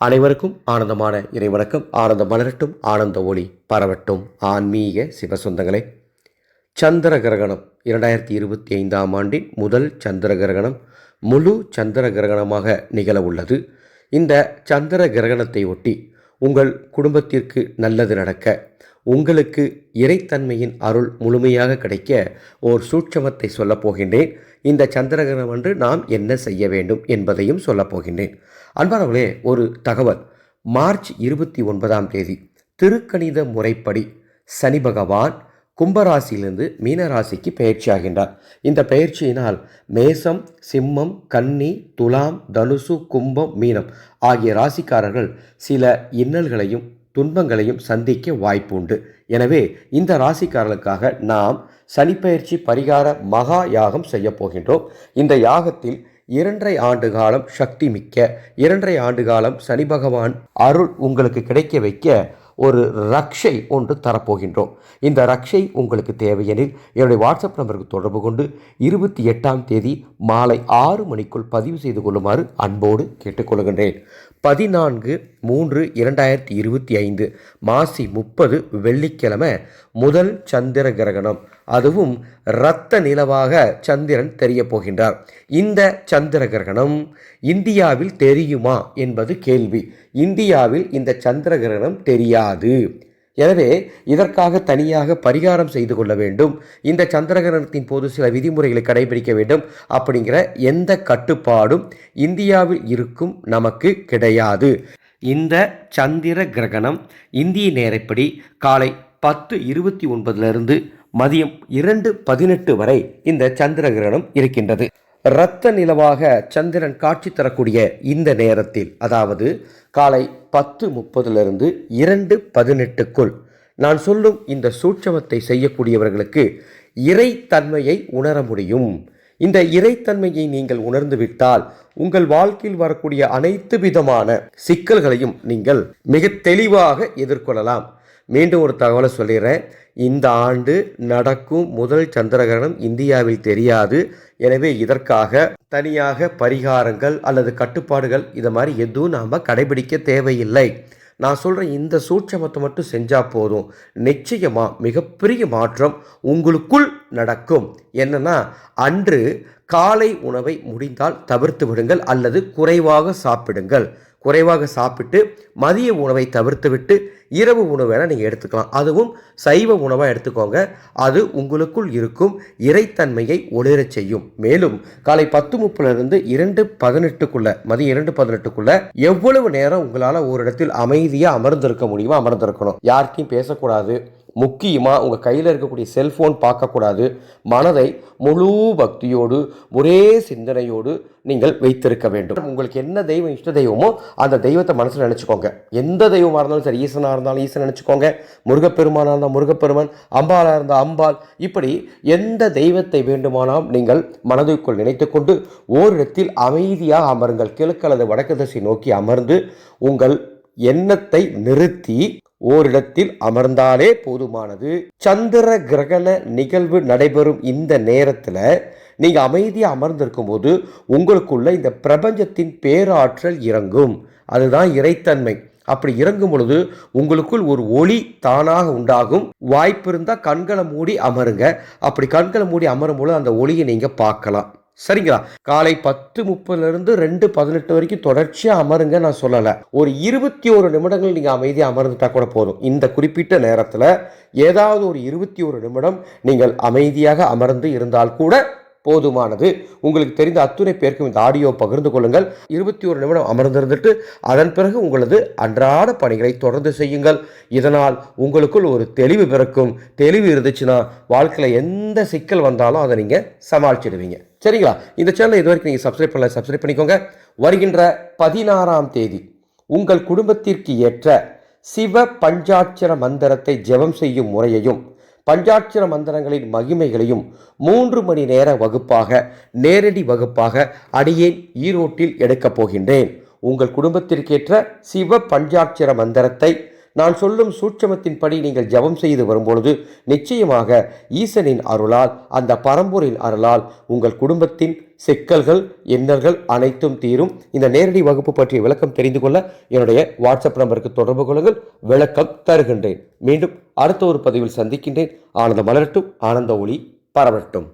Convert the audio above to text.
அனைவருக்கும் ஆனந்தமான இறைவணக்கம். ஆனந்த மலரட்டும் ஆனந்த ஒளி பரவட்டும். ஆன்மீக சிவசொந்தங்களே சந்திர கிரகணம் இரண்டாயிரத்தி இருபத்தி ஐந்தாம் ஆண்டின் முதல் சந்திர கிரகணம் முழு சந்திர கிரகணமாக நிகழ உள்ளது இந்த சந்திர கிரகணத்தை ஒட்டி உங்கள் குடும்பத்திற்கு நல்லது நடக்க உங்களுக்கு இறைத்தன்மையின் அருள் முழுமையாக கிடைக்க ஓர் சூட்சமத்தை சொல்லப் போகின்றேன். இந்த சந்திரகிரகணம் அன்று நாம் என்ன செய்ய வேண்டும் என்பதையும் சொல்லப் போகின்றேன். அன்பானவர்களே ஒரு தகவல். மார்ச் இருபத்தி ஒன்பதாம் தேதி திருக்கணித முறைப்படி சனி பகவான் கும்பராசியிலிருந்து மீனராசிக்கு பயிற்சியாகின்றார் இந்த பயிற்சியினால் மேசம் சிம்மம் கன்னி துலாம் தனுசு கும்பம் மீனம் ஆகிய ராசிக்காரர்கள் சில இன்னல்களையும் துன்பங்களையும் சந்திக்க வாய்ப்பு உண்டு எனவே இந்த ராசிக்காரர்களுக்காக நாம் சனிப்பெயர்ச்சி பரிகார மகா யாகம் செய்ய போகின்றோம். இந்த யாகத்தில் இரண்டரை ஆண்டு காலம் சக்தி மிக்க இரண்டரை ஆண்டு காலம் சனி பகவான் அருள் உங்களுக்கு கிடைக்க வைக்க ஒரு ரக்ஷை ஒன்று தரப்போகின்றோம். இந்த ரக்ஷை உங்களுக்கு தேவையெனில் என்னுடைய வாட்ஸ்அப் நம்பருக்கு தொடர்பு கொண்டு இருபத்தி எட்டாம் தேதி மாலை ஆறு மணிக்குள் பதிவு செய்து கொள்ளுமாறு அன்போடு கேட்டுக்கொள்கின்றேன். பதினான்கு மூன்று இரண்டாயிரத்தி இருபத்தி ஐந்து மாசி முப்பது வெள்ளிக்கிழமை முதல் சந்திர கிரகணம். அதுவும் இரத்த நிலவாக சந்திரன் தெரிய போகின்றார். இந்த சந்திர கிரகணம் இந்தியாவில் தெரியுமா என்பது கேள்வி. இந்தியாவில் இந்த சந்திர கிரகணம் தெரியாது. எனவே இதற்காக தனியாக பரிகாரம் செய்து கொள்ள வேண்டும். இந்த சந்திரகிரகணத்தின் போது சில விதிமுறைகளை கடைபிடிக்க வேண்டும். அப்படிங்கிற எந்த கட்டுப்பாடும் இந்தியாவில் இருக்கும் நமக்கு கிடையாது. இந்த சந்திர கிரகணம் இந்திய நேரப்படி காலை பத்து இருபத்தி ஒன்பதிலிருந்து மதியம் இரண்டு பதினெட்டு வரை இந்த சந்திர கிரகணம் இருக்கின்றது. இரத்த நிலவாக சந்திரன் காட்சி தரக்கூடிய இந்த நேரத்தில் அதாவது காலை பத்து முப்பதிலிருந்து இரண்டு பதினெட்டுக்குள் நான் சொல்லும் இந்த சூட்சமத்தை செய்யக்கூடியவர்களுக்கு இறைத்தன்மையை உணர முடியும். இந்த இறைத்தன்மையை நீங்கள் உணர்ந்துவிட்டால் உங்கள் வாழ்க்கையில் வரக்கூடிய அனைத்து விதமான சிக்கல்களையும் நீங்கள் மிக தெளிவாக எதிர்கொள்ளலாம். மீண்டும் ஒரு தகவலை சொல்லிடுறேன். இந்த ஆண்டு நடக்கும் முதல் சந்திரகிரகணம் இந்தியாவில் தெரியாது. எனவே இதற்காக தனியாக பரிகாரங்கள் அல்லது கட்டுப்பாடுகள் இதை மாதிரி எதுவும் நாம் கடைபிடிக்க தேவையில்லை. நான் சொல்கிற இந்த சூட்சமத்தை மட்டும் செஞ்சால் போதும். நிச்சயமாக மிகப்பெரிய மாற்றம் உங்களுக்குள் நடக்கும். என்னென்னா அன்று காலை உணவை முடிந்தால் தவிர்த்து விடுங்கள் அல்லது குறைவாக சாப்பிடுங்கள். குறைவாக சாப்பிட்டு மதிய உணவை தவிர்த்துவிட்டு இரவு உணவு வேணால் நீங்கள் எடுத்துக்கலாம். அதுவும் சைவ உணவாக எடுத்துக்கோங்க. அது உங்களுக்குள் இருக்கும் இறைத்தன்மையை ஒளிரச் செய்யும். மேலும் காலை பத்து முப்பிலிருந்து இரண்டு பதினெட்டுக்குள்ள மதியம் இரண்டு பதினெட்டுக்குள்ள எவ்வளவு நேரம் உங்களால் ஒரு இடத்தில் அமைதியாக அமர்ந்திருக்க முடியுமோ அமர்ந்திருக்கணும். யார்கிட்டையும் பேசக்கூடாது. முக்கியமாக உங்கள் கையில் இருக்கக்கூடிய செல்ஃபோன் பார்க்கக்கூடாது. மனதை முழு பக்தியோடு ஒரே சிந்தனையோடு நீங்கள் வைத்திருக்க வேண்டும். உங்களுக்கு என்ன தெய்வம் இஷ்ட தெய்வமோ அந்த தெய்வத்தை மனசில் நினச்சிக்கோங்க. எந்த தெய்வமாக இருந்தாலும் சரி ஈசனாக இருந்தாலும் ஈசன் நினச்சிக்கோங்க. முருகப்பெருமானாக இருந்தால் முருகப்பெருமான் அம்பாலாக இருந்தால் அம்பாள். இப்படி எந்த தெய்வத்தை வேண்டுமானாலும் நீங்கள் மனதுக்குள் நினைத்துக்கொண்டு ஓரிடத்தில் அமைதியாக அமருங்கள். கிழக்கு அல்லது வடக்கு திசை நோக்கி அமர்ந்து உங்கள் எண்ணத்தை நிறுத்தி ஓரிடத்தில் அமர்ந்தாலே போதுமானது. சந்திர கிரகண நிகழ்வு நடைபெறும் இந்த நேரத்தில் நீங்கள் அமைதியாக அமர்ந்திருக்கும் போது உங்களுக்குள்ள இந்த பிரபஞ்சத்தின் பேராற்றல் இறங்கும். அதுதான் இறைத்தன்மை. அப்படி இறங்கும் பொழுது உங்களுக்குள் ஒரு ஒளி தானாக உண்டாகும். வாய்ப்பு இருந்தால் கண்களை மூடி அமருங்க. அப்படி கண்களை மூடி அமரும் பொழுது அந்த ஒளியை நீங்கள் பார்க்கலாம். சரிங்களா? காலை பத்து முப்பதுலேருந்து ரெண்டு பதினெட்டு வரைக்கும் தொடர்ச்சியாக அமருங்க நான் சொல்லலை. ஒரு இருபத்தி ஒரு நிமிடங்கள் நீங்கள் அமைதியாக அமர்ந்துட்டா கூட போதும். இந்த குறிப்பிட்ட நேரத்தில் ஏதாவது ஒரு இருபத்தி ஒரு நிமிடம் நீங்கள் அமைதியாக அமர்ந்து இருந்தால் கூட போதுமானது. உங்களுக்கு தெரிந்த அத்துணை பேருக்கும் இந்த ஆடியோ பகிர்ந்து கொள்ளுங்கள். இருபத்தி ஒரு நிமிடம் அமர்ந்திருந்துட்டு அதன் பிறகு உங்களது அன்றாட பணிகளை தொடர்ந்து செய்யுங்கள். இதனால் உங்களுக்குள் ஒரு தெளிவு பிறக்கும். தெளிவு இருந்துச்சுன்னா வாழ்க்கையில் எந்த சிக்கல் வந்தாலும் அதை நீங்கள் சமாளிச்சிடுவீங்க. சரிங்களா? இந்த சேனலை இது வரைக்கும் நீங்கள் சப்ஸ்கிரைப் பண்ணல சப்ஸ்கிரைப் பண்ணிக்கோங்க. வருகின்ற பதினாறாம் தேதி உங்கள் குடும்பத்திற்கு ஏற்ற சிவ பஞ்சாட்சர மந்திரத்தை ஜெபம் செய்யும் முறையையும் பஞ்சாட்சர மந்திரங்களின் மகிமைகளையும் மூன்று மணி நேர வகுப்பாக நேரடி வகுப்பாக அடியேன் ஈரோட்டில் எடுக்கப் போகின்றேன். உங்கள் குடும்பத்திற்கேற்ற சிவ பஞ்சாட்சர மந்திரத்தை நான் சொல்லும் சூட்சமத்தின்படி நீங்கள் ஜெபம் செய்து வரும்பொழுது நிச்சயமாக ஈசனின் அருளால் அந்த பரம்பூரின் அருளால் உங்கள் குடும்பத்தின் சிக்கல்கள் எண்ணல்கள் அனைத்தும் தீரும். இந்த நேரடி வகுப்பு பற்றிய விளக்கம் தெரிந்து கொள்ள என்னுடைய வாட்ஸ்அப் நம்பருக்கு தொடர்பு கொள்ளுங்கள். விளக்கம் தருகின்றேன். மீண்டும் அடுத்த ஒரு பதிவில் சந்திக்கின்றேன். ஆனந்த மலரட்டும். ஆனந்த ஒளி பரவட்டும்.